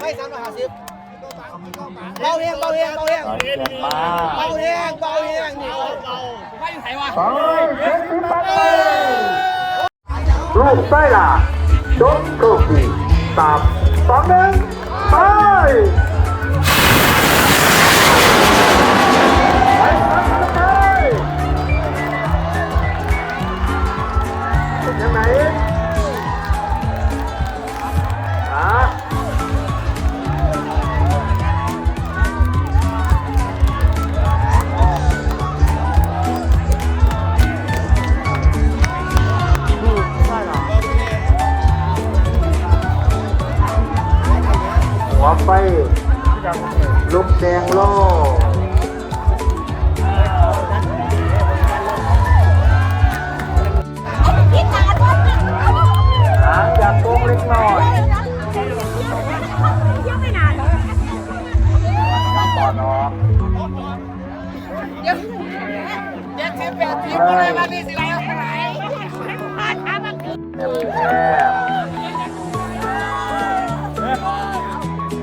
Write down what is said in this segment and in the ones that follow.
ไม่สามร้อยห้าสิบเบาเฮียงเบาเฮียงเบาเฮียงต่อเชียงมาเบาเฮียงเบาเฮงนี่สองร้ยเจ็ดสิบบาทไปลูกไส้ล่ะจบโคฟีสามสองหนึ่งไป ไฟลูกแดงโลหางจากโค้งเล็กน้อยปอนออกเจ็ดสิบแปดสิบอะไรมานี่สิแล้วแคบแ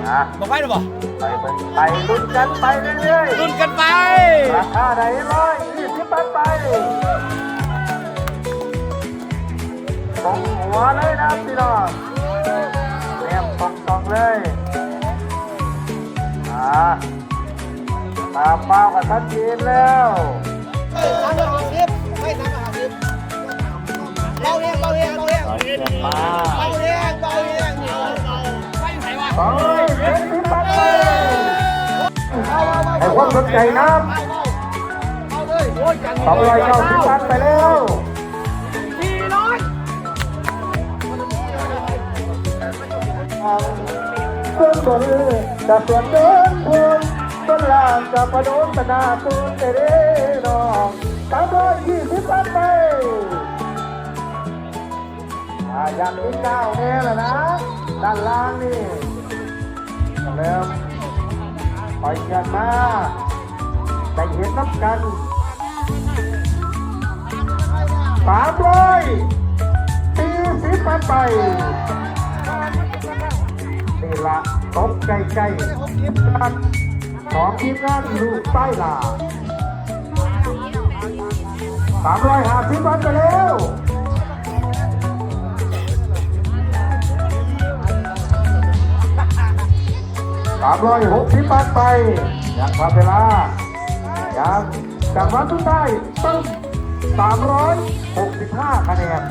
นะบอกไปหรือเปล่าไปไปไปลุ้นกันไปเรื่อยๆลุ้นกันไปราคาไหนร้อยยี่สิบบาทไปตรงหัวเลยนะพี่น้องแนมตรงตรงๆเลยอ่าตามเป้ากับทัดจีนแล้วสามร้อยห้าสิบไม่สามร้อยห้าสิบเบาเฮงเบาเฮงเบาเฮงต่อเชียงมาเบาเฮงเบาเฮงนี่สองร้อย ความสนใจนะเอาเลยโอ้ยจังสองร้อยเก้าสิบบาทไปแล้วสี่ร้อยต้นบนจะส่วนเดินทนต้นล่างจะประโดนตนาตูนเตเรนองสามร้อยยี่สิบบาทไปอยางนี้เก้าแน่แล้วนะ ด้านล่างนี่เริ่มปล่ อยกันมาได้เห็นน้ำกันสามร้อยสี่สิบบาทไปนี่ละตบใกล้ๆกันของทีมงานลูกใต้ลาสามร้อยห้าสิบบาทไปแล้วามร้อยหกสิบบาทไปอยากทำเวลาอยากจากวันสุดท้ายตึ้งสามร้อยหกสิบห้าคะแนน